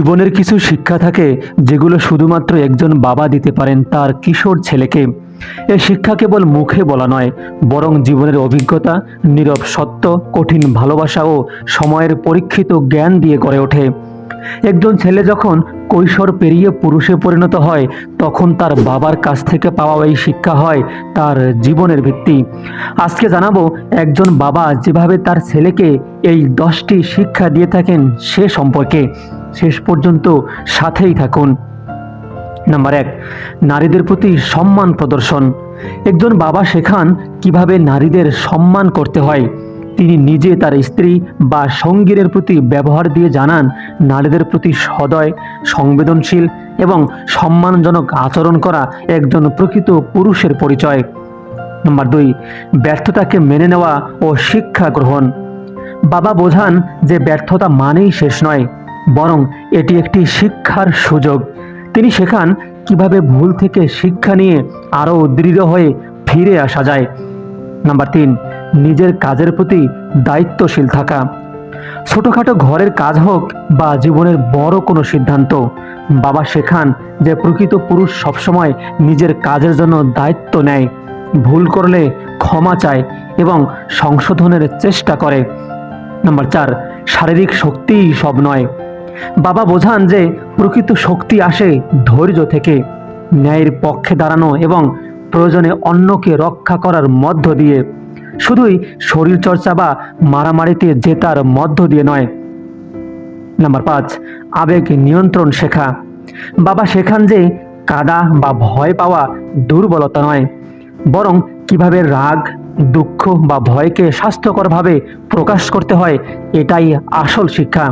জীবনের কিছু শিক্ষা থাকে যেগুলো শুধুমাত্র একজন বাবা দিতে পারেন তার কিশোর ছেলেকে। এ শিক্ষা কেবল মুখে বলা নয়, বরং জীবনের অভিজ্ঞতা, নীরব সত্য, কঠিন ভালোবাসা ও সময়ের পরীক্ষিত জ্ঞান দিয়ে গড়ে ওঠে। একজন ছেলে যখন কৈশোর পেরিয়ে পুরুষে পরিণত হয়, তখন তার বাবার কাছ থেকে পাওয়া এই শিক্ষা হয় তার জীবনের ভিত্তি। আজকে জানাব, একজন বাবা যেভাবে তার ছেলেকে এই দশটি শিক্ষা দিয়ে থাকেন সে সম্পর্কে। শেষ পর্যন্ত সাথেই থাকুন। নাম্বার এক, নারীদের প্রতি সম্মান প্রদর্শন। একজন বাবা শেখান কীভাবে নারীদের সম্মান করতে হয়। তিনি নিজে তার স্ত্রী বা সঙ্গীদের প্রতি ব্যবহার দিয়ে জানান নারীদের প্রতি সদয়, সংবেদনশীল এবং সম্মানজনক আচরণ করা একজন প্রকৃত পুরুষের পরিচয়। নম্বর দুই, ব্যর্থতাকে মেনে নেওয়া ও শিক্ষা গ্রহণ। বাবা বোঝান যে ব্যর্থতা মানেই শেষ নয়। বরং এটি একটি শিক্ষার সুযোগ। তিনি শেখান কীভাবে ভুল থেকে শিক্ষা নিয়ে আরও দৃঢ় হয়ে ফিরে আসা যায়। নাম্বার তিন, নিজের কাজের প্রতি দায়িত্বশীল থাকা। ছোটোখাটো ঘরের কাজ হোক বা জীবনের বড় কোনো সিদ্ধান্ত, বাবা শেখান যে প্রকৃত পুরুষ সবসময় নিজের কাজের জন্য দায়িত্ব নেয়, ভুল করলে ক্ষমা চায় এবং সংশোধনের চেষ্টা করে। নাম্বার চার, শারীরিক শক্তিই সব নয়। বাবা বোঝান যে প্রকৃত শক্তি আসে ধৈর্য থেকে, ন্যায়ের পক্ষে দাঁড়ানো এবং প্রয়োজনে অন্যকে রক্ষা করার মধ্য দিয়ে। শুধুই শরীরচর্চা বা মারামারিতে জেতার মধ্য দিয়ে নয়। নাম্বার পাঁচ, আবেগ নিয়ন্ত্রণ শেখা। বাবা শেখান যে কাদা বা ভয় পাওয়া দুর্বলতা নয়, বরং কীভাবে রাগ, দুঃখ বা ভয়কে স্বাস্থ্যকরভাবে প্রকাশ করতে হয়, এটাই আসল শিক্ষা।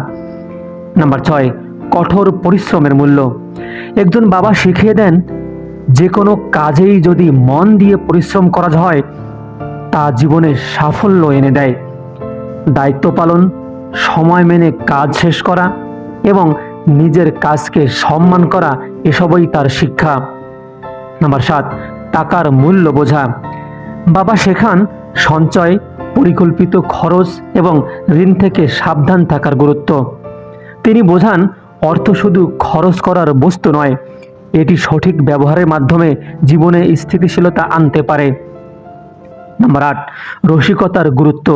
নাম্বার ছয়, কঠোর পরিশ্রমের মূল্য। একজন বাবা শিখিয়ে দেন, যে কোনো কাজেই যদি মন দিয়ে পরিশ্রম করা হয়, তা জীবনে সাফল্য এনে দেয়। দায়িত্ব পালন, সময় মেনে কাজ শেষ করা এবং নিজের কাজকে সম্মান করা, এসবই তার শিক্ষা। নাম্বার সাত, টাকার মূল্য বোঝা। বাবা শেখান, সঞ্চয়, পরিকল্পিত খরচ এবং ঋণ থেকে সাবধান থাকার গুরুত্ব। তিনি বোঝান, অর্থ শুধু খরচ করার বস্তু নয়, এটি সঠিক ব্যবহারের মাধ্যমে জীবনে স্থিতিশীলতা আনতে পারে। নাম্বার আট, রসিকতার গুরুত্ব।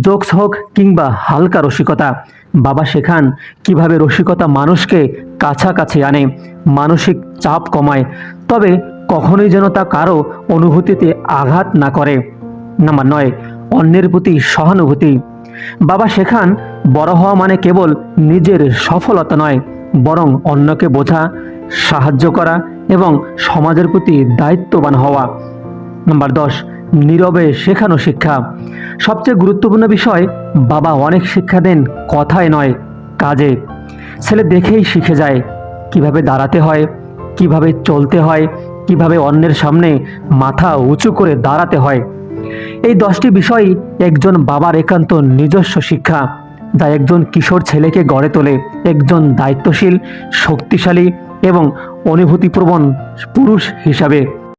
জোকস হোক কিংবা হালকা রসিকতা, বাবা শেখান কীভাবে রসিকতা মানুষকে কাছাকাছি আনে, মানসিক চাপ কমায়, তবে কখনোই যেন তা কারও অনুভূতিতে আঘাত না করে। নাম্বার নয়, অন্যের প্রতি সহানুভূতি। বাবা শেখান, বড় হওয়া মানে কেবল নিজের সফলতা নয়, বরং অন্যকে বোঝা, সাহায্য করা এবং সমাজের প্রতি দায়িত্ববান হওয়া। নাম্বার দশ, নীরবে শেখানো শিক্ষা। সবচেয়ে গুরুত্বপূর্ণ বিষয়, বাবা অনেক শিক্ষা দেন কথায় নয়, কাজে। ছেলে দেখেই শিখে যায়, কীভাবে দাঁড়াতে হয়, কীভাবে চলতে হয়, কীভাবে অন্যের সামনে মাথা উঁচু করে দাঁড়াতে হয়। এই দশটি বিষয় একজন বাবার একান্ত নিজস্ব শিক্ষা, যা একজন কিশোর ছেলেকে গড়ে তোলে। একজন দায়িত্বশীল, শক্তিশালী এবং অনুভূতিপ্রবণ পুরুষ হিসাবে।